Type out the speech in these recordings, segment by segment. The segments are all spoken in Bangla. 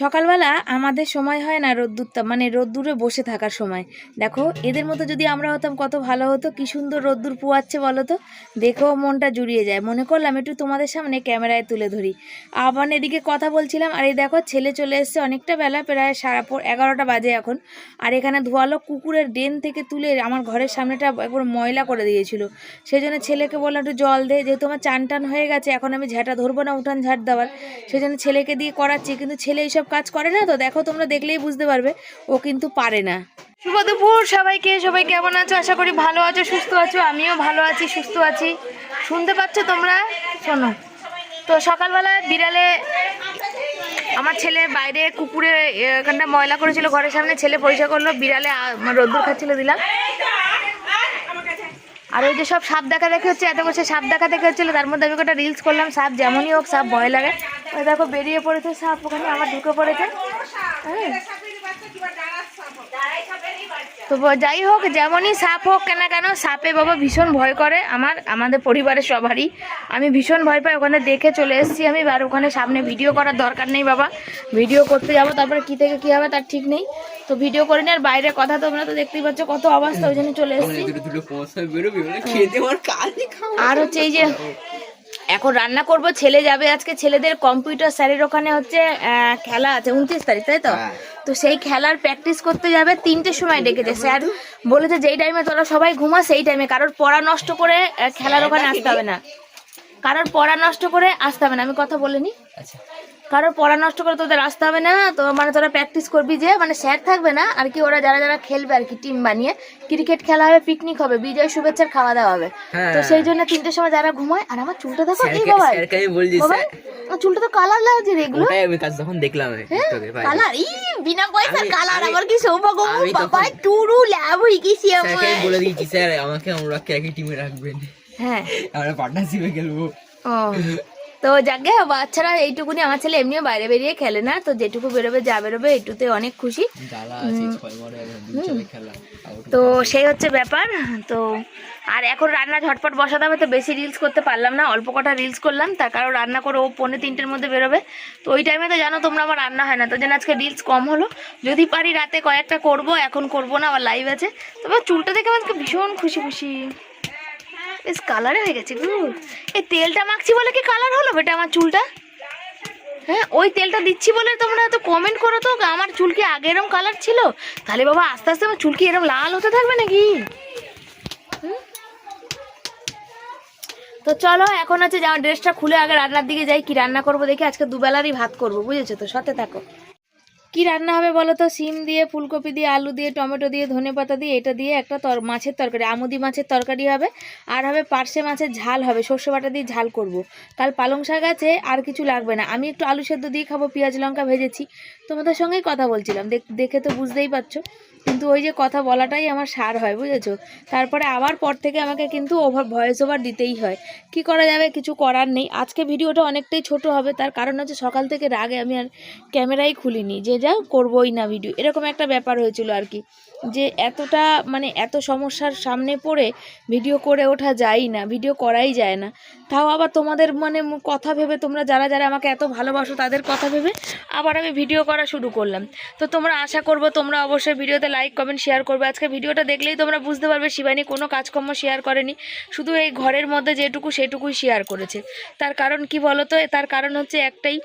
সকালবেলা আমাদের সময় হয় না রোদ্দুরটা মানে রোদ্দুরে বসে থাকার সময়। দেখো, এদের মতো যদি আমরা হতাম কত ভালো হতো, কি সুন্দর রোদ্দুর পোয়াচ্ছে বলো তো? দেখেও মনটা জুড়িয়ে যায়। মনে করলাম একটু তোমাদের সামনে ক্যামেরায় তুলে ধরি। আবার এদিকে কথা বলছিলাম, আর এই দেখো, ছেলে চলে এসছে অনেকটা বেলা, প্রায় সারা এগারোটা বাজে এখন। আর এখানে ধোয়ালো কুকুরের ড্রেন থেকে তুলে আমার ঘরের সামনেটা একবার ময়লা করে দিয়েছিল। সেই জন্য ছেলেকে বললাম, একটু জল দে, যেহেতু আমার চান টান হয়ে গেছে, এখন আমি ঝাঁটা ধরবো না উঠান ঝাঁট দেওয়ার। সেই জন্য ছেলেকে দিয়ে করাচ্ছি, কিন্তু ছেলে এইসব কাজ করে না, তো দেখো তোমরা দেখলেই বুঝতে পারবে, ও কিন্তু পারে না। শুভ দুপুর সবাইকে, সবাই কেমন আছো? আশা করি ভালো আছো, সুস্থ আছো, আমিও ভালো আছি, সুস্থ আছি। শুনতে পাচ্ছ তোমরা? শোনো। তো সকালবেলা বিড়ালে আমার ছেলে বাইরে কুকুরে এখানটা ময়লা করেছিল ঘরের সামনে, ছেলে পরিষ্কার করল, বিড়ালে রোদ্দুর খাচ্ছিল দিলাম। আর ওই যে সব সাপ দেখা দেখে হচ্ছে, এত বছর সাপ দেখা দেখে হচ্ছিল, তার মধ্যে আমি একটা রিলস করলাম, সাপ যেমনই হোক, সাপ ভয় লাগে। ওই দেখো বেরিয়ে পড়েছে সাপ ওখানে আমার ঢুকে পড়েছে। তো যাই হোক যেমনই সাপ হোক কেন কেন সাপে বাবা ভীষণ ভয় করে। আমার আমাদের পরিবারের সবারই। আমি ভীষণ ভয় পাই ওখানে দেখে চলে এসেছি আমি আর ওখানে সামনে ভিডিও করার দরকার নেই বাবা। ভিডিও করতে যাব তারপরে কী থেকে কী হবে তার ঠিক নেই। তো ভিডিও করে নি আর বাইরে কথা তোমরা তো দেখতেই পাচ্ছ কত অবস্থা ওই জন্য চলে এসেছি। মানে আর হচ্ছে এই যে এখন রান্না করব ছেলে যাবে আজকে ছেলেদের কম্পিউটার স্যারের ওখানে হচ্ছে খেলা আছে উনত্রিশ তারিখ তাই তো? হ্যাঁ। তো সেই খেলার প্র্যাকটিস করতে যাবে তিনটের সময় ডেকেছে স্যার বলেছে যেই টাইমে তোরা সবাই ঘুমা সেই টাইমে কারোর পড়া নষ্ট করে খেলার ওখানে আসতে হবে না। কারোর পড়া নষ্ট করে আসতে হবে না আমি কথা বলিনি। আচ্ছা। কারোর পড়া নষ্ট করে তোদের আসতে হবে না তো মানে তোরা প্র্যাকটিস করবি যে মানে স্যার থাকবে না আর কি ওরা যারা যারা খেলবে আর কি টিম বানিয়ে ক্রিকেট খেলা হবে পিকনিক হবে বিজয় শুভেচ্ছার খাওয়া দাওয়া হবে। হ্যাঁ। তো সেই জন্য তিনটের সময় যারা ঘুমায় আর আমার চুলটা দেখো এই বাবা চুলটা তো কালার লাগছে রে এগুলো আমি কাজ তখন দেখলাম কালার ই বিনা পয়সার কালার আমি- আমার কি সৌভাগ্য বাবা টুরু ল্যাব হয়ে গেছি আমার। আমি বলে দিয়েছি স্যার আমাকে আমরা একই টিমে রাখবেন। হ্যাঁ। আমরা পার্টনারশিপে খেলব। ও। তো যাকে বাচ্চারা এইটুকুনি আমার ছেলে এমনিও বাইরে বেরিয়ে খেলে না তো যেটুকু বেরোবে যা বেরোবে এইটুতে অনেক খুশি। তো সেই হচ্ছে ব্যাপার তো আর এখন রান্না ঝটপট বসাতে হবে তো বেশি রিলস করতে পারলাম না অল্প কটা রিলস করলাম তার কারণ রান্না করে ও পৌনে তিনটের মধ্যে বেরোবে। তো ওই টাইমে তো জানো তোমরা আমার রান্না হয় না তো যেন আজকে রিলস কম হলো। যদি পারি রাতে কয়েকটা করব এখন করব না আবার লাইভ আছে। তবে চুলটা দেখে আমার ভীষণ খুশি খুশি বেশ কালারে হয়ে গেছে গু। এই তেলটা মাখছি বলে কি কালার হলো বেটা আমার চুলটা? হ্যাঁ ওই তেলটা দিচ্ছি বলে তোমরা তো কমেন্ট করো তো, আমার চুল কি আগে এরম কালার ছিল? তাহলে বাবা আস্তে আস্তে আমার চুল কি এরম লাল হতে থাকবে নাকি? তো চলো, এখন হচ্ছে আমার ড্রেসটা খুলে আগে রান্নার দিকে যাই, কি রান্না করব দেখি? আজকে দুবেলারই ভাত করব, বুঝেছ তো? সাথে থাকো। কি রান্না হবে বলো তো? সিম দিয়ে, ফুলকপি দিয়ে, আলু দিয়ে, টমেটো দিয়ে, ধনে পাতা দিয়ে, এটা দিয়ে একটা তর, মাছের তরকারি, আমুদি মাছের তরকারি হবে। আর হবে পার্শে মাছের ঝাল হবে, সর্ষে বাটা দিয়ে ঝাল করব। কাল পালং শাক আছে, আর কিছু লাগবে না। আমি একটু আলু সেদ্ধ দিয়ে খাব, পেঁয়াজ লঙ্কা ভেজেছি। তোমাদের সঙ্গেই কথা বলছিলাম। দেখ- দেখে তো বুঝতেই পারছ। কিন্তু ওই যে কথা বলাটাই আমার সার হয়, বুঝেছ? তারপরে আবার পর থেকে আমাকে কিন্তু ওভার ভয়েস ওভার দিতেই হয়। কি করা যাবে, কিছু করার নেই। আজকে ভিডিওটা অনেকটাই ছোট হবে, তার কারণ হচ্ছে সকাল থেকে রাগে আমি আর ক্যামেরাই খুলিনি। যে যা করবোই না ভিডিও এরকম একটা ব্যাপার হয়েছিল আর কি, যে এতটা মানে এত সমস্যার সামনে পড়ে ভিডিও করে ওঠা যায় না ভিডিও করাই যায় না। তাও আবার তোমাদের মানে কথা ভেবে তোমরা যারা যারা আমাকে এত ভালোবাসো তাদের কথা ভেবে আবার আমি ভিডিও করা শুরু করলাম। তো তোমরা আশা করব তোমরা অবশ্যই ভিডিওতে লাইক কমেন্ট শেয়ার করবে। আজকে ভিডিওটা দেখলেই তোমরা বুঝতে পারবে শিবানী কোনো কাজকর্ম শেয়ার করেনি। শুধু এই ঘরের মধ্যে যেটুকু সেটুকুই শেয়ার করেছে। তার কারণ কি বলো তো তার কারণ হচ্ছে একটাই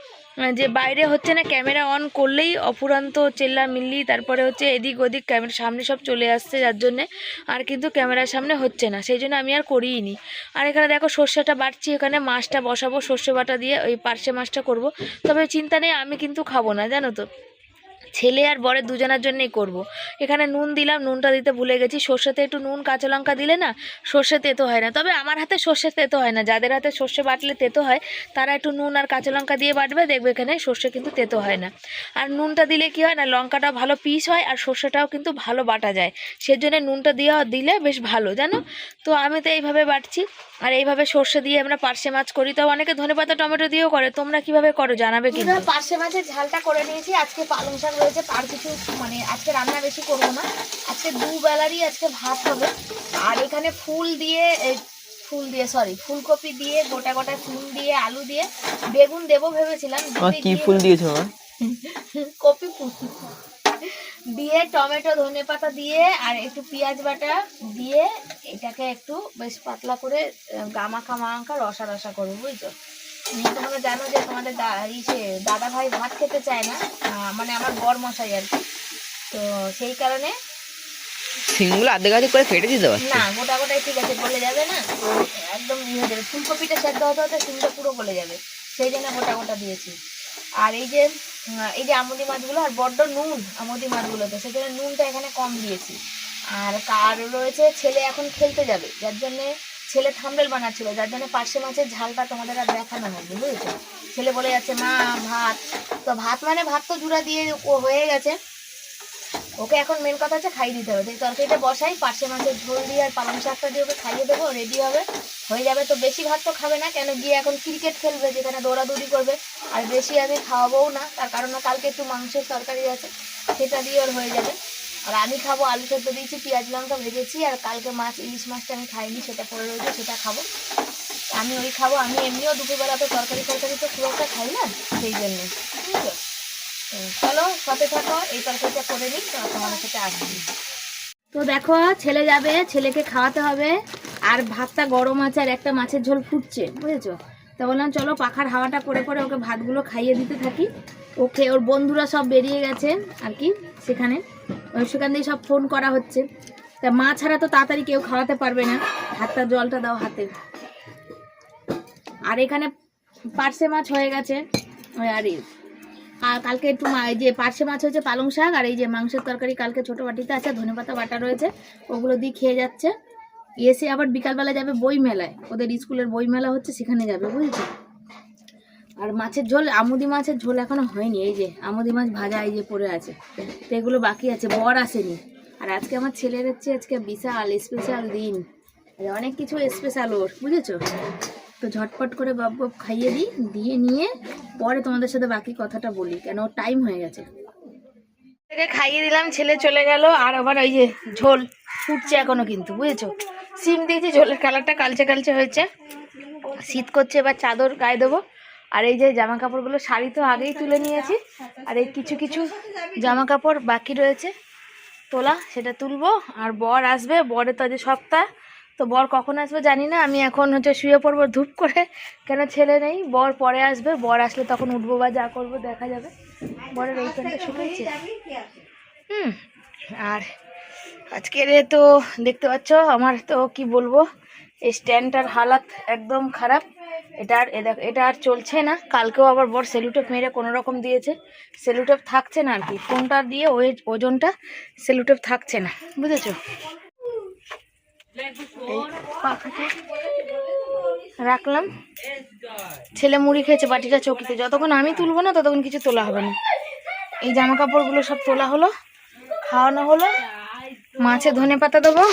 যে বাইরে হচ্ছে না, ক্যামেরা অন করলেই অফুরান্ত চেল্লা মিল্লি, তারপরে হচ্ছে এদিক ওদিক ক্যামেরার সামনে সব চলে আসছে, যার জন্যে আর কিন্তু ক্যামেরার সামনে হচ্ছে না, সেই জন্য আমি আর করিই নি আর এখানে দেখো, সর্ষেটা বাড়ছি এখানে মাছটা বসাবো, সর্ষে বাটা দিয়ে ওই পার্শে মাছটা করব। তবে চিন্তা নেই, আমি কিন্তু খাব না, জানো তো। ছেলে আর বরের দুজনের জন্যই করব। এখানে নুন দিলাম, নুনটা দিতে ভুলে গেছি। সর্ষেতে একটু নুন, কাঁচা লঙ্কা দিলে না সর্ষে তেতো হয় না। তবে আমার হাতে সর্ষে তেতো হয় না। যাদের হাতে সর্ষে বাটলে তেতো হয়, তারা একটু নুন আর কাঁচা লঙ্কা দিয়ে বাটবে, দেখবে এখানে সর্ষে কিন্তু তেতো হয় না। আর নুনটা দিলে কি হয় না লঙ্কাটা ভালো পিস হয় আর সর্ষেটাও কিন্তু ভালো বাটা যায়। সেজন্য নুনটা দিয়ে দিলে বেশ ভালো, জানো? তো আমি তো এইভাবে বাটছি। আর এইভাবে সর্ষে দিয়ে আমরা পার্শে মাছ করি। তো অনেকে ধনেপাতা, টমেটো দিয়েও করে। তোমরা কীভাবে করো, জানাবে কিন্তু। পার্শে মাছের ঝালটা করে নিয়েছি। আজকে পালং শাক রয়েছে আর কিছু মানে আজকে রান্না বেশি করব না। আজকে দুবেলারই আজকে ভাত হবে। আর এখানে ফুল দিয়ে ফুল দিয়ে সরি ফুলকপি দিয়ে গোটা গোটা ফুল দিয়ে আলু দিয়ে বেগুন দেবো ভেবেছিলাম কি ফুল দিয়েছ কপি ফুল। দিয়ে টমেটো ধনে পাতা দিয়ে আর একটু পেঁয়াজ বাটা দিয়ে এটাকে একটু বেশ পাতলা করে গামাখা মাখা রসা রসা করব বুঝছ? তোমরা জানো যে তোমাদের ইসে দাদা ভাই ভাত খেতে চায় না মানে আমার বর মশাই আর কি। তো সেই কারণে সিমগুলো আধে আধে করে ফেটে দিতে পারছি। না গোটা গোটাই ঠিক আছে গলে যাবে না। একদম ইয়ে হয়ে যাবে ফুলকপিটা সেদ্ধ হতে হতে সিমটা পুরো গলে যাবে। সেই জন্য গোটা গোটা দিয়েছি। আর এই যে এই যে আমুদি মাছগুলো আর বড্ড নুন আমুদি মাছগুলোতে সেই জন্য নুনটা এখানে কম দিয়েছি। আর কার রয়েছে ছেলে এখন খেলতে যাবে যার জন্যে ছেলে থাম্বেল বানাচ্ছিল, যার জন্য পার্শে মাছের ঝালটা তোমাদের আর দেখানো হয়নি, বুঝেছ? ছেলে বলে যাচ্ছে, মা, ভাত। তো ভাত মানে ভাত তো জুড়া দিয়ে ও হয়ে গেছে। ওকে এখন মেন কথা হচ্ছে খাইয়ে দিতে হবে। তরকারিটা বসাই পার্শে মাছের ঝোল দিয়ে আর পালং শাকটা দিয়ে ওকে খাইয়ে দেবো রেডি হবে। হয়ে যাবে তো বেশি ভাত তো খাবে না, কেন গিয়ে এখন ক্রিকেট খেলবে, যেখানে দৌড়াদৌড়ি করবে। আর বেশি আমি খাওয়াবোও না, তার কারণ কালকে একটু মাংসের তরকারি আছে, সেটা দিয়ে ওর হয়ে যাবে। আর আমি খাব আলু সেদ্ধ দিয়েছি, পেঁয়াজ, লঙ্কা ভেজেছি, আর কালকে মাছ, ইলিশ মাছটা আমি খাইনি, সেটা পরে রয়েছে, সেটা খাব। আমি ওই খাব, আমি এমনিও দুপুরবেলা তো তরকারি তরকারি তো খুব একটা খাই না, সেই জন্য। বুঝছ তো চলো, সাথে থাকো, এই তরকারিটা করে নিই তো তোমাদের সাথে আসবি তো দেখো, ছেলে যাবে, ছেলেকে খাওয়াতে হবে, আর ভাতটা গরম আছে, আর একটা মাছের ঝোল ফুটছে, বুঝেছ? তো বললাম, চলো, পাখার হাওয়াটা করে করে ওকে ভাতগুলো খাইয়ে দিতে থাকি। ওকে, ওর বন্ধুরা সব বেরিয়ে গেছে, আর কি, সেখানে। সেখান দিয়ে সব ফোন করা হচ্ছে। তা মা ছাড়া তো তাড়াতাড়ি কেউ খাওয়াতে পারবে না। হাতটা জলটা দাও হাতে। আর এখানে পার্সে মাছ হয়ে গেছে। আর কালকে একটু যে পার্শে মাছ হয়েছে পালং শাক, আর এই যে মাংসের তরকারি কালকে ছোট বাটিতে আছে ধনেপাতা বাটা রয়েছে, ওগুলো দিয়ে খেয়ে যাচ্ছে। এসে আবার বিকালবেলা যাবে বই মেলায় ওদের স্কুলের বই মেলা হচ্ছে, সেখানে যাবে, বুঝেছ? আর মাছের ঝোল, আমুদি মাছের ঝোল এখনও হয়নি, এই যে আমুদি মাছ ভাজা এই যে পড়ে আছে। তো এগুলো বাকি আছে, বর আসেনি। আর আজকে আমার ছেলের হচ্ছে আজকে বিশাল স্পেশাল দিন। অনেক কিছু স্পেশাল ওর, বুঝেছ? তো ঝটপট করে গপ গপ খাইয়ে দিই, দিয়ে নিয়ে পরে তোমাদের সাথে বাকি কথাটা বলি, কেন ওর টাইম হয়ে গেছে। খাইয়ে দিলাম, ছেলে চলে গেল, আর আবার ওই যে ঝোল ফুটছে এখনও কিন্তু, বুঝেছ? সিম দিয়েছি, ঝোলের কালারটা কালচে কালচে হয়েছে। শীত করছে, এবার চাদর গায়ে দেবো। আর এই যে জামা কাপড়গুলো শাড়ি তো আগেই তুলে নিয়েছি। আর এই কিছু কিছু জামা কাপড় বাকি রয়েছে। তোলা, সেটা তুলবো। আর বর আসবে বরের তো আজ সপ্তাহ। তো বর কখন আসবে জানি না। আমি এখন হচ্ছে শুয়ে পড়ব ধূপ করে। কেন ছেলে নেই, বর পরে আসবে। বর আসলে তখন উঠবো বা যা করব দেখা যাবে। বরের এই শুকিয়েছে। হুম, আর আজকের তো দেখতে পাচ্ছ, আমার তো কি বলব, এই স্ট্যান্ডটার হালাত একদম খারাপ। এটা আর এটা আর চলছে না। কালকেও আবার বড় সেলুটেপ মেরে কোনো রকম দিয়েছে। সেলুটেপ থাকছে না আর কি। কোনটা দিয়ে ওই ওজনটা সেলুটেপ থাকছে না। বুঝেছ? রাখলাম। ছেলে মুড়ি খেয়েছে বাটিটা চকিতে। যতক্ষণ আমি তুলবো না, ততক্ষণ কিছু তোলা হবে না। এই জামা কাপড়গুলো সব তোলা হলো, খাওয়ানো হলো। মাছে ধনে পাতা দেবো।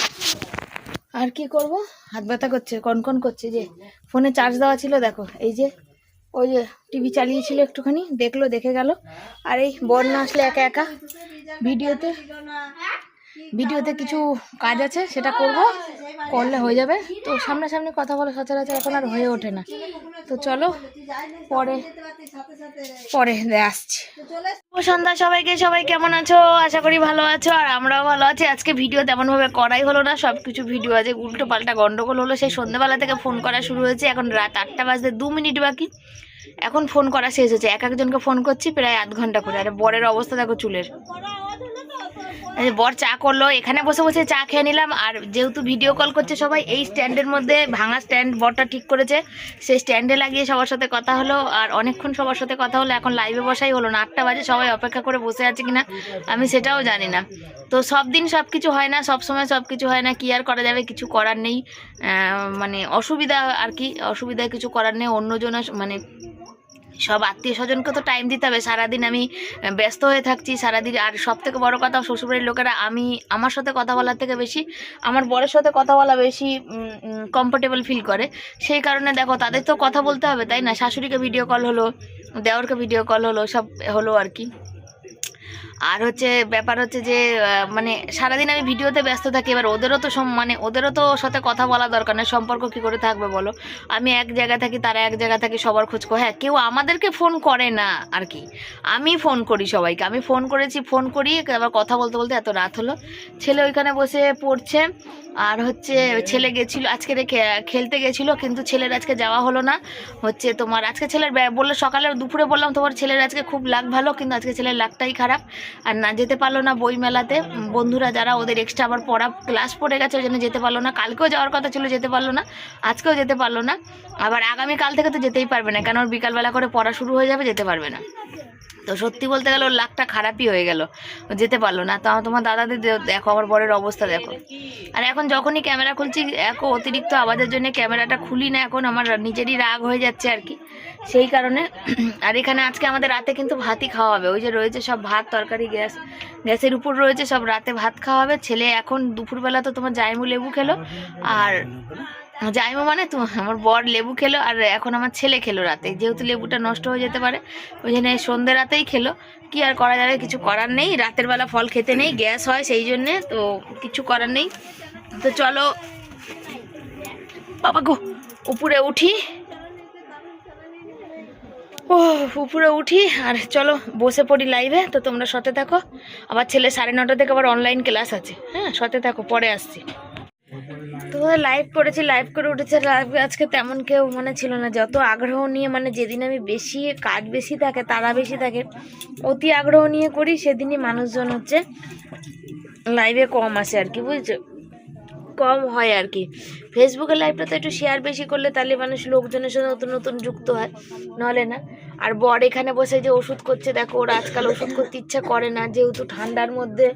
আর কি করব? হাত ব্যথা করছে কনকন করছে যে ফোনে চার্জ দেওয়া ছিল দেখো এই যে ওই যে টিভি চালিয়েছিল একটুখানি দেখল দেখে গেল। আর এই বন্যা আসলে একা একা ভিডিওতে ভিডিওতে কিছু কাজ আছে, সেটা করব। করলে হয়ে যাবে। তো সামনাসামনি কথা বলে সচরাচর এখন আর হয়ে ওঠে না। তো চলো, পরে পরে আসছি। সন্ধ্যা সবাইকে, সবাই কেমন আছো? আশা করি ভালো আছো, আর আমরাও ভালো আছি। আজকে ভিডিও তেমনভাবে করাই হলো না সব কিছু ভিডিও আছে উল্টো পাল্টা গন্ডগোল হলো। সেই সন্ধ্যেবেলা থেকে ফোন করা শুরু হয়েছে, এখন রাত আটটা বাজতে দু মিনিট বাকি। এখন ফোন করা শেষ হয়েছে। এক একজনকে ফোন করছি প্রায় আধ ঘণ্টা করে। আর বরের অবস্থা দেখো চুলের। বর চা করল, এখানে বসে বসে চা খেয়ে নিলাম। আর যেহেতু ভিডিও কল করছে সবাই, এই স্ট্যান্ডের মধ্যে ভাঙা স্ট্যান্ড বরটা ঠিক করেছে। সেই স্ট্যান্ডে লাগিয়ে সবার সাথে কথা হলো, আর অনেকক্ষণ সবার সাথে কথা হলো, এখন লাইভে বসাই হলো না। আটটা বাজে, সবাই অপেক্ষা করে বসে আছে কিনা, আমি সেটাও জানি না। তো সব দিন সব কিছু হয় না, সব সময় সব কিছু হয় না, কি আর করা যাবে, কিছু করার নেই। মানে অসুবিধা আর কি অসুবিধা কিছু করার নেই অন্যজন মানে সব আত্মীয় স্বজনকে তো টাইম দিতে হবে। সারাদিন আমি ব্যস্ত হয়ে থাকছি। সারাদিন আর সব থেকে বড়ো কথা শ্বশুরবাড়ির লোকেরা আমি, আমার সাথে কথা বলার থেকে বেশি, আমার বরের সাথে কথা বলা বেশি কমফোর্টেবল ফিল করে। সেই কারণে দেখো, তাদের তো কথা বলতে হবে, তাই না? শাশুড়িকে ভিডিও কল হলো, দেওরকে ভিডিও কল হলো, সব হলো আর কি। আর হচ্ছে ব্যাপার হচ্ছে যে মানে সারাদিন আমি ভিডিওতে ব্যস্ত থাকি, এবার ওদেরও তো মানে ওদেরও তো সাথে কথা বলা দরকার নেই, সম্পর্ক কি করে থাকবে বলো? আমি এক জায়গায় থাকি, তারা এক জায়গায় থাকি, সবার খোঁজ হ্যাঁ কেউ আমাদেরকে ফোন করে না আর কি। আমি ফোন করি সবাইকে, আমি ফোন করেছি ফোন করি আবার কথা বলতে বলতে এত রাত হলো। ছেলে ওইখানে বসে পড়ছে, আর হচ্ছে ছেলে গেছিল, আজকে খেলতে গেছিল, কিন্তু ছেলের আজকে যাওয়া হলো না। হচ্ছে তোমার, আজকে ছেলের বলল সকালে দুপুরে বললাম তোমার ছেলের আজকে খুব লাগ ভালো, কিন্তু আজকে ছেলের লাগটাই খারাপ। আর না যেতে পারল না বইমেলাতে। বন্ধুরা যারা ওদের এক্সট্রা আবার পড়া ক্লাস পড়ে গেছে ওই জন্য যেতে পারল না। কালকেও যাওয়ার কথা ছিল, যেতে পারল না। আজকেও যেতে পারল না। আবার আগামীকাল থেকে তো যেতেই পারবে না, কেন বিকালবেলা করে পড়া শুরু হয়ে যাবে, যেতে পারবে না। তো সত্যি বলতে গেলে ওর লাকটা খারাপই হয়ে গেল। যেতে পারল না। তো তোমার দাদাদের দেখো, আমার বরের অবস্থা দেখো। আর এখন যখনই ক্যামেরা খুলছি এখন অতিরিক্ত আওয়াজের জন্য ক্যামেরাটা খুলি না, এখন আমার নিজেরই রাগ হয়ে যাচ্ছে আর কি। সেই কারণে, আর এখানে আজকে আমাদের রাতে কিন্তু ভাতই খাওয়া হবে। ওই যে রয়েছে সব ভাত, তরকারি, গ্যাস, গ্যাসের উপর রয়েছে সব রাতে ভাত খাওয়া হবে। ছেলে এখন দুপুরবেলা তো তোমার জাইমু লেবু খেলো। আর জাইমু মানে তো আমার বর লেবু খেলো আর এখন আমার ছেলে খেলো রাতে। যেহেতু লেবুটা নষ্ট হয়ে যেতে পারে, ওই জন্য সন্ধ্যে রাতেই খেলো। কি আর করা যাবে, কিছু করার নেই। রাতের বেলা ফল খেতে নেই, গ্যাস হয় সেই জন্যে তো কিছু করার নেই। তো চলো, বাবা গো, উপরে উঠি। ও উপরে উঠি আর চলো, বসে পড়ি লাইভে তো তোমরা সাথে থাকো। আবার ছেলে সাড়ে নটা থেকে আবার অনলাইন ক্লাস আছে। হ্যাঁ সাথে থাকো, পরে আসছি। তো লাইভ করেছি লাইভ করে উঠেছে লাইভ আজকে তেমন কেউ মানে ছিল না। যত আগ্রহ নিয়ে মানে যেদিন আমি বেশি কাজ বেশি থাকে, তারা বেশি থাকে, অতি আগ্রহ নিয়ে করি, সেদিনই মানুষজন হচ্ছে লাইভে কম আসে আর কি, বুঝছ? কম হয় আর কি। ফেসবুকের লাইভটা তো একটু শেয়ার বেশি করলে তাহলে মানুষ লোকজনের সাথে নতুন নতুন যুক্ত হয় নাহলে না? আর বর এখানে বসে যে ওষুধ করছে, দেখো ওরা আজকাল ওষুধ করতে ইচ্ছা করে না, যেহেতু ঠান্ডার মধ্যে।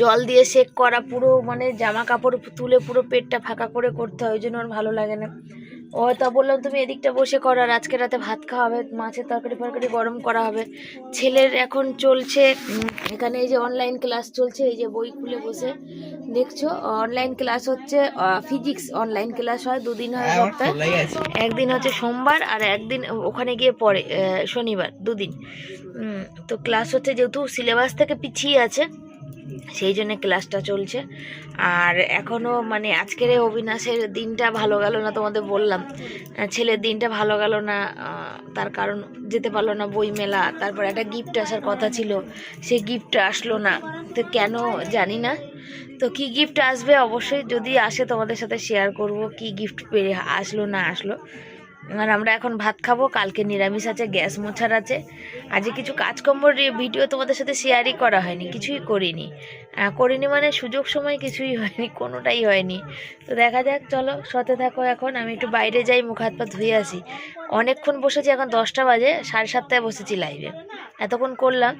জল দিয়ে সেক করা পুরো মানে জামা কাপড় তুলে পুরো পেটটা ফাঁকা করে করতে হয় ওই জন্য ওর ভালো লাগে না। ও তা বললাম তুমি এদিকটা বসে করো আর আজকে রাতে ভাত খাওয়া হবে মাছের তরকারি ফরকারি গরম করা হবে। ছেলের এখন চলছে এখানে এই যে অনলাইন ক্লাস চলছে এই যে বই খুলে বসে। দেখছ অনলাইন ক্লাস হচ্ছে ফিজিক্স অনলাইন ক্লাস হয় দুদিন হয় সপ্তাহে। একদিন হচ্ছে সোমবার আর একদিন ওখানে গিয়ে পড়ে শনিবার দুদিন। তো ক্লাস হচ্ছে যেহেতু সিলেবাস থেকে পিছিয়ে আছে সেই জন্য ক্লাসটা চলছে। আর এখনও মানে আজকের এই অবিনাশের দিনটা ভালো গেল না তোমাদের বললাম। ছেলের দিনটা ভালো গেল না তার কারণ যেতে পারল না বই মেলা তারপর একটা গিফট আসার কথা ছিল, সেই গিফট আসলো না। তো কেন জানি না। তো কি গিফট আসবে অবশ্যই যদি আসে তোমাদের সাথে শেয়ার করব, কি গিফট পেয়ে আসলো না আসলো। আর আমরা এখন ভাত খাব, কালকে নিরামিষ আছে, গ্যাস মোছার আছে। আজকে কিছু কাজকর্মর ভিডিও তোমাদের সাথে শেয়ারই করা হয়নি, কিছুই করিনি। করিনি মানে সুযোগ সময় কিছুই হয়নি, কোনোটাই হয়নি। তো দেখা যাক, চলো সতে থাকো এখন, আমি একটু বাইরে যাই, মুখ হাত পা ধুয়ে আসি। অনেকক্ষণ বসেছি, এখন দশটা বাজে, সাড়ে সাতটায় বসেছি লাইভে এতক্ষণ করলাম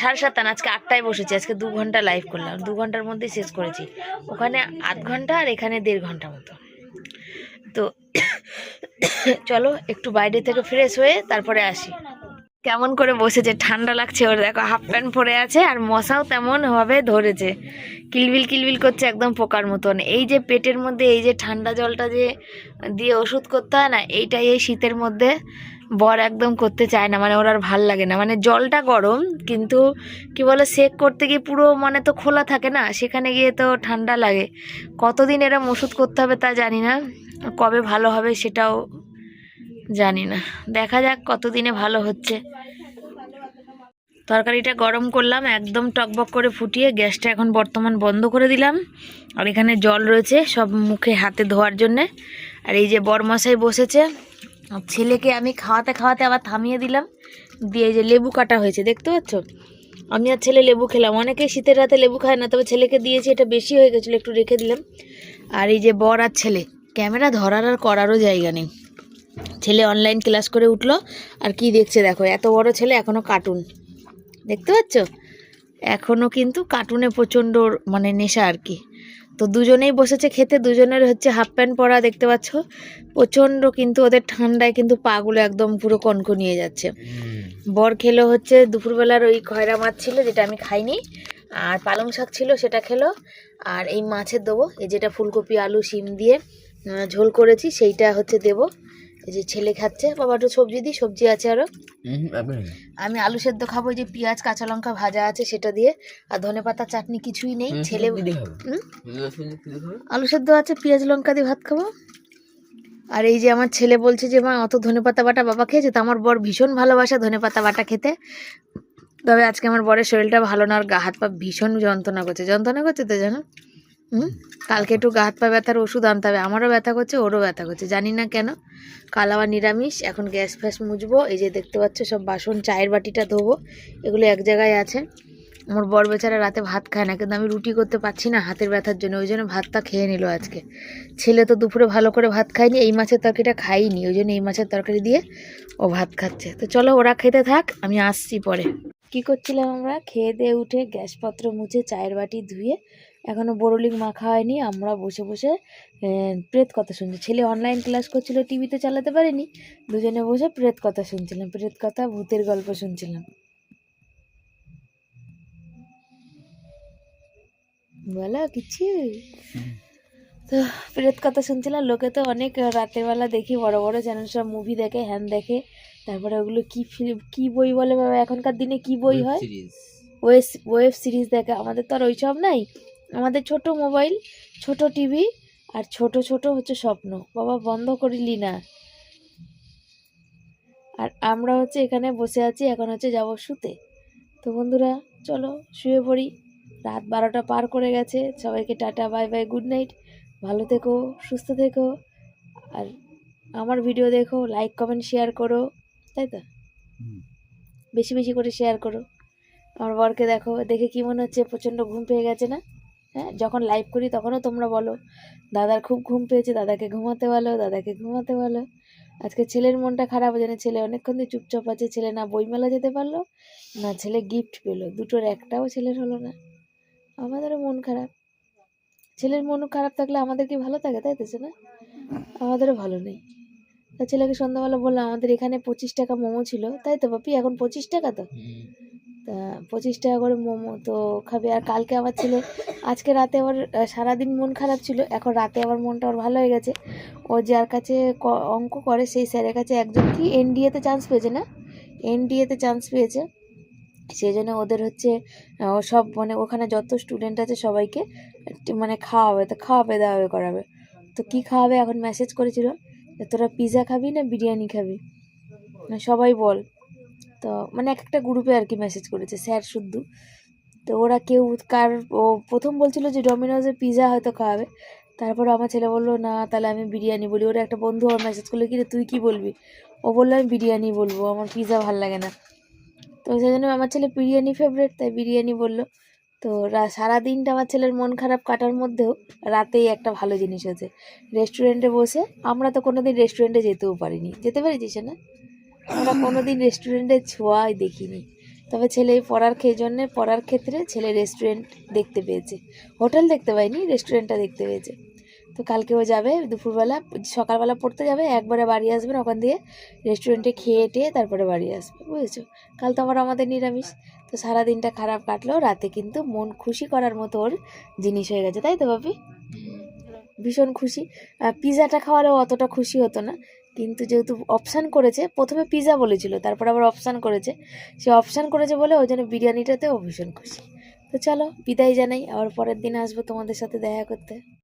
সাড়ে সাতটা না, আজকে আটটায় বসেছি, আজকে দু ঘণ্টা লাইভ করলাম, দু ঘণ্টার মধ্যেই শেষ করেছি। ওখানে আধ ঘণ্টা আর এখানে দেড় ঘণ্টা মতো। তো চলো, একটু বাইরে থেকে ফ্রেশ হয়ে তারপরে আসি। কেমন করে বসেছে, ঠান্ডা লাগছে ওর, দেখো হাফ প্যান্ট পরে আছে আর মশাও তেমন ভাবে ধরেছে। কিলবিল কিলবিল করছে একদম পোকার মতন। এই যে পেটের মধ্যে, এই যে ঠান্ডা জলটা যে দিয়ে ওষুধ করতে হয় না, এইটাই এই শীতের মধ্যে বর একদম করতে চায় না মানে ওর আর ভালো লাগে না। মানে জলটা গরম, কিন্তু কি বলে, সেক করতে গিয়ে পুরো মানে তো খোলা থাকে না, সেখানে গিয়ে তো ঠান্ডা লাগে। কতদিন এরম ওষুধ করতে হবে তা জানি না, কবে ভালো হবে সেটাও জানি না। দেখা যাক কতদিনে ভালো হচ্ছে। তরকারিটা গরম করলাম, একদম টকবক করে ফুটিয়ে গ্যাসটা এখন বর্তমান বন্ধ করে দিলাম। আর এখানে জল রয়েছে সব মুখে হাতে ধোয়ার জন্যে। আর এই যে বরমশাই বসেছে ছেলেকে আমি খাওয়াতে খাওয়াতে আবার থামিয়ে দিলাম। দিয়ে যে লেবু কাটা হয়েছে, দেখতে পাচ্ছ? আমি আর ছেলে লেবু খেলাম। অনেকেই শীতের রাতে লেবু খায় না, তবে ছেলেকে দিয়েছি, এটা বেশি হয়ে গেছিল, একটু রেখে দিলাম। আর এই যে বর আর ছেলে, ক্যামেরা ধরার আর করারও জায়গা নেই। ছেলে অনলাইন ক্লাস করে উঠল, আর কি দেখছে দেখো, এত বড় ছেলে এখনও কার্টুন দেখতে পাচ্ছ? এখনও কিন্তু কার্টুনে প্রচণ্ড মানে নেশা আর কি। তো দুজনেই বসেছে খেতে দুজনের হচ্ছে হাফ প্যান্ট পরা দেখতে পাচ্ছ। প্রচণ্ড কিন্তু ওদের ঠান্ডায় কিন্তু পাগুলো একদম পুরো কনকনিয়ে যাচ্ছে। বর খেলো হচ্ছে দুপুরবেলার ওই খয়রা মাছ ছিল যেটা আমি খাইনি আর পালং শাক ছিল সেটা খেলো আর এই মাছের দেবো এই যেটা ফুলকপি আলু শিম দিয়ে ঝোল করেছি সেইটা হচ্ছে দেবো। এই যে ছেলে খাচ্ছে বাবা একটু সবজি দিই সবজি আছে আরও। আমি আলু সেদ্ধ খাব যে পেঁয়াজ কাঁচা লঙ্কা ভাজা আছে সেটা দিয়ে আর ধনে পাতা চাটনি কিছুই নেই ছেলে? আলু সেদ্ধ আছে পেঁয়াজ লঙ্কা দিয়ে ভাত খাব। আর এই যে আমার ছেলে বলছে যে মা অত ধনেপাতা বাটা বাবা খেয়েছে তো আমার বর ভীষণ ভালোবাসে ধনেপাতা বাটা খেতে। তবে আজকে আমার বরের শরীরটা ভালো না আর গা হাত পা ভীষণ যন্ত্রণা করছে। যন্ত্রণা করছে তো জানো? হুম? কালকে একটু গা হাত পা ব্যথার ওষুধ আনতে হবে। আমারও ব্যথা করছে ওরও ব্যথা করছে। জানি না কেন। কাল আবার নিরামিষ এখন গ্যাস ফ্যাস মুছবো। এই যে দেখতে পাচ্ছ সব বাসন চায়ের বাটিটা ধোবো। এগুলো এক জায়গায় আছে। আমার বর বেচারা রাতে ভাত খায় না কিন্তু আমি রুটি করতে পারছি না হাতের ব্যথার জন্য। ওই জন্য ভাতটা খেয়ে নিল আজকে। ছেলে তো দুপুরে ভালো করে ভাত খায়নি এই মাছের তরকারিটা খাইনি। ওই জন্য এই মাছের তরকারি দিয়ে ও ভাত খাচ্ছে। তো চলো ওরা খেতে থাক আমি আসছি পরে। কি করছিলাম আমরা? খেয়ে দিয়ে উঠে গ্যাসপত্র মুছে চায়ের বাটি ধুয়ে এখনও বড়লিক মাখা হয়নি আমরা বসে বসে প্রেত কথা শুনছি। ছেলে অনলাইন ক্লাস করছিল টিভিতে চালাতে পারেনি দুজনে বসে প্রেত কথা শুনছিলাম প্রেত কথা ভূতের গল্প শুনছিলাম। বলো কিছু? তো প্রেত কথা শুনছিলাম লোকে তো অনেক রাতের বেলা দেখি বড় বড় চ্যানেল সব মুভি দেখে হ্যান দেখে তারপরে ওগুলো কি ফিল্ম কি বই বলে বাবা এখনকার দিনে কি বই হয়? ওয়েব ওয়েব সিরিজ দেখে আমাদের তো আর ওইসব নাই। আমাদের ছোট মোবাইল ছোট টিভি আর ছোট ছোট হচ্ছে স্বপ্ন। বাবা বন্ধ করিলি না আর আমরা হচ্ছে এখানে বসে আছি এখন হচ্ছে যাব শুতে। তো বন্ধুরা চলো শুয়ে পড়ি। রাত বারোটা পার করে গেছে। সবাইকে tata bye bye good night. ভালো থেকো সুস্থ থেকো। আর আমার ভিডিও দেখো লাইক কমেন্ট শেয়ার করো তাই তো? বেশি বেশি করে শেয়ার করো। আমার বরকে দেখো দেখে কি মনে হচ্ছে প্রচণ্ড ঘুম পেয়ে গেছে না? হ্যাঁ যখন লাইভ করি তখনও তোমরা বলো, দাদার খুব ঘুম পেয়েছে, দাদাকে ঘুমাতে বলো, দাদাকে ঘুমাতে বলো। আজকে ছেলের মনটা খারাপ জানে ছেলে অনেকক্ষণ দিয়ে চুপচাপ আছে, ছেলে না বইমেলা যেতে পারল, না ছেলে গিফট পেল। দুটোর একটাও ছেলের হলো না। আমাদেরও মন খারাপ। ছেলের মন খারাপ থাকলে আমাদের কি ভালো থাকে, তাই তো না আমাদেরও ভালো নেই। তা ছেলেকে সন্ধ্যাবেলা বললাম, আমাদের এখানে পঁচিশ টাকা মোমো ছিল। তাই তো বাপি এখন পঁচিশ টাকা তো? তা পঁচিশ টাকা করে মোমো তো খাবে। আর কালকে আবার ছেলে, আজকে রাতে আবার সারাদিন মন খারাপ ছিল, এখন রাতে আবার মনটা ওর ভালো হয়ে গেছে। ও যার কাছে অঙ্ক করে, সেই স্যারের কাছে একজন, কি এনডিএতে চান্স পেয়েছে না? এনডিএতে চান্স পেয়েছে। সেই জন্য ওদের হচ্ছে সব মানে ওখানে যত স্টুডেন্ট আছে সবাইকে মানে খাওয়াবে, তো খাওয়াবে, দাওয়াবে, করাবে। তো কি খাওয়াবে এখন মেসেজ করেছিল তোরা পিৎজা খাবি না বিরিয়ানি খাবি? মানে সবাই বল। তো মানে এক একটা গ্রুপে আর কি মেসেজ করেছে, স্যার, শুদ্ধ। তো ওরা কেউ কার, ও প্রথম বলছিল যে ডমিনোজের পিৎজা হয়তো খাওয়াবে তারপর আমার ছেলে বলল, না, তাহলে আমি বিরিয়ানি বলি। ওরা একটা বন্ধু আমার মেসেজ করল, কি তুই কি বলবি? ও বলল, আমি বিরিয়ানি বলব, আমার পিৎজা ভালো লাগে না। তো সেই জন্য আমার ছেলে বিরিয়ানি ফেভারিট তাই বিরিয়ানি বলল। তো রা- সারা দিনটা আমার ছেলের মন খারাপ কাটার মধ্যেও রাতেই একটা ভালো জিনিস হচ্ছে রেস্টুরেন্টে বসে আমরা তো কোনোদিন রেস্টুরেন্টে যেতেও পারিনি। যেতে পেরেছিস না আমরা কোনোদিন রেস্টুরেন্টে ছোঁয়াই দেখিনি। তবে ছেলে পড়ার জন্যে পড়ার ক্ষেত্রে ছেলে রেস্টুরেন্ট দেখতে পেয়েছে। হোটেল দেখতে পাইনি রেস্টুরেন্টটা দেখতে পেয়েছে। তো কালকে ও যাবে দুপুরবেলা, সকালবেলা পড়তে যাবে, একবারে বাড়ি আসবে ওখান দিয়ে রেস্টুরেন্টে খেয়ে টেয়ে তারপরে বাড়ি আসবে, বুঝেছ? কাল তো আবার আমাদের নিরামিষ। তো সারা দিনটা খারাপ কাটলো, রাতে কিন্তু মন খুশি করার মতো ওর জিনিস হয়ে গেছে, তাই তো বাপি ভীষণ খুশি। আর পিৎজাটা খাওয়ালেও অতটা খুশি হতো না। কিন্তু যেহেতু অপশান করেছে, প্রথমে পিজা বলেছিল, তারপর আবার অপশান করেছে। সে অপশান করেছে বলে ওই জন্য বিরিয়ানিটাতে ভীষণ খুশি। তো চলো, বিদায় জানাই, আবার পরের দিন আসব তোমাদের সাথে দেখা করতে।